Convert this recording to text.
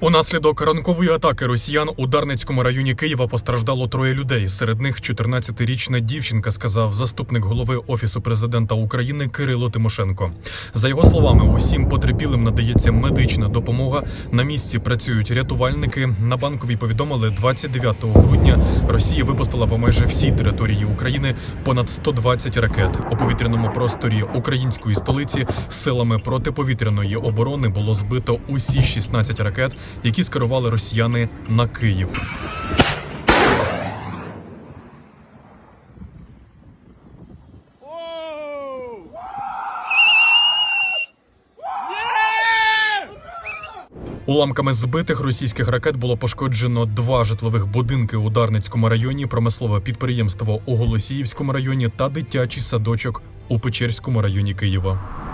Унаслідок ранкової атаки росіян у Дарницькому районі Києва постраждало троє людей. Серед них 14-річна дівчинка, сказав заступник голови офісу президента України Кирило Тимошенко. За його словами, усім потерпілим надається медична допомога. На місці працюють рятувальники. На банковій повідомили 29 грудня. Росія випустила по майже всій території України понад 120 ракет. У повітряному просторі української столиці силами протиповітряної оборони було збито усі 16 ракет, які скерували росіяни на Київ. Уламками збитих російських ракет було пошкоджено два житлових будинки у Дарницькому районі, промислове підприємство у Голосіївському районі та дитячий садочок у Печерському районі Києва.